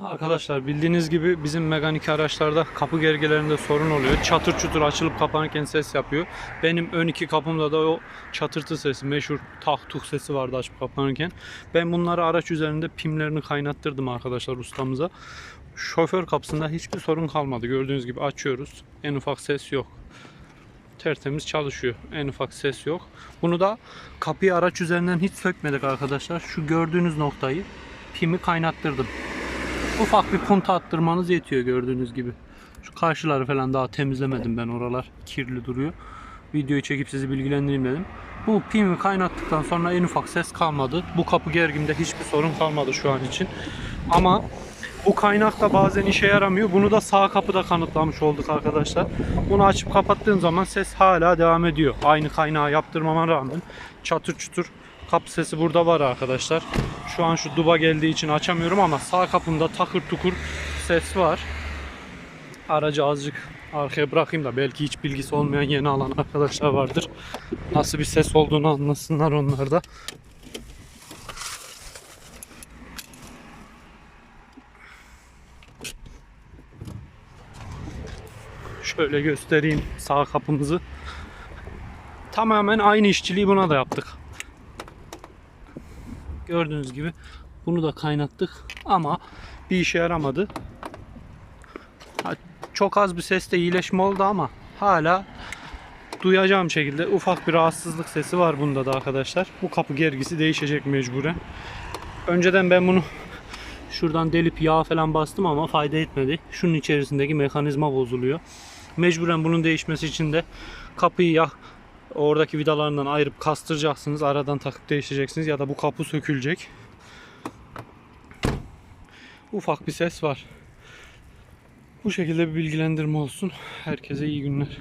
Arkadaşlar bildiğiniz gibi bizim mekanik araçlarda kapı gergelerinde sorun oluyor. Çatır çutur açılıp kapanırken ses yapıyor. Benim ön iki kapımda da o çatırtı sesi, meşhur tak tuk sesi vardı açıp kapanırken. Ben bunları araç üzerinde pimlerini kaynattırdım arkadaşlar ustamıza. Şoför kapısında hiçbir sorun kalmadı. Gördüğünüz gibi açıyoruz. En ufak ses yok. Tertemiz çalışıyor. En ufak ses yok. Bunu da kapıyı araç üzerinden hiç sökmedik arkadaşlar. Şu gördüğünüz noktayı pimi kaynattırdım. Ufak bir punta attırmanız yetiyor gördüğünüz gibi. Şu karşıları falan daha temizlemedim ben oralar kirli duruyor. Videoyu çekip sizi bilgilendireyim dedim. Bu pimi kaynattıktan sonra en ufak ses kalmadı. Bu kapı gergimde hiçbir sorun kalmadı şu an için. Ama bu kaynak da bazen işe yaramıyor. Bunu da sağ kapıda kanıtlamış olduk arkadaşlar. Bunu açıp kapattığın zaman ses hala devam ediyor. Aynı kaynağı yaptırmama rağmen çatır çutur kapı sesi burada var arkadaşlar. Şu an şu duba geldiği için açamıyorum ama sağ kapımda takır tukur ses var. Aracı azıcık arkaya bırakayım da belki hiç bilgisi olmayan yeni alan arkadaşlar vardır. Nasıl bir ses olduğunu anlasınlar onlar da. Şöyle göstereyim sağ kapımızı. Tamamen aynı işçiliği buna da yaptık. Gördüğünüz gibi bunu da kaynattık ama bir işe yaramadı. Çok az bir seste iyileşme oldu ama hala duyacağım şekilde ufak bir rahatsızlık sesi var bunda da arkadaşlar. Bu kapı gergisi değişecek mecburen. Önceden ben bunu şuradan delip yağ falan bastım ama fayda etmedi. Şunun içerisindeki mekanizma bozuluyor. Mecburen bunun değişmesi için de kapıyı ya oradaki vidalarından ayırıp kastıracaksınız. Aradan takıp değiştireceksiniz ya da bu kapı sökülecek. Ufak bir ses var. Bu şekilde bir bilgilendirme olsun. Herkese iyi günler.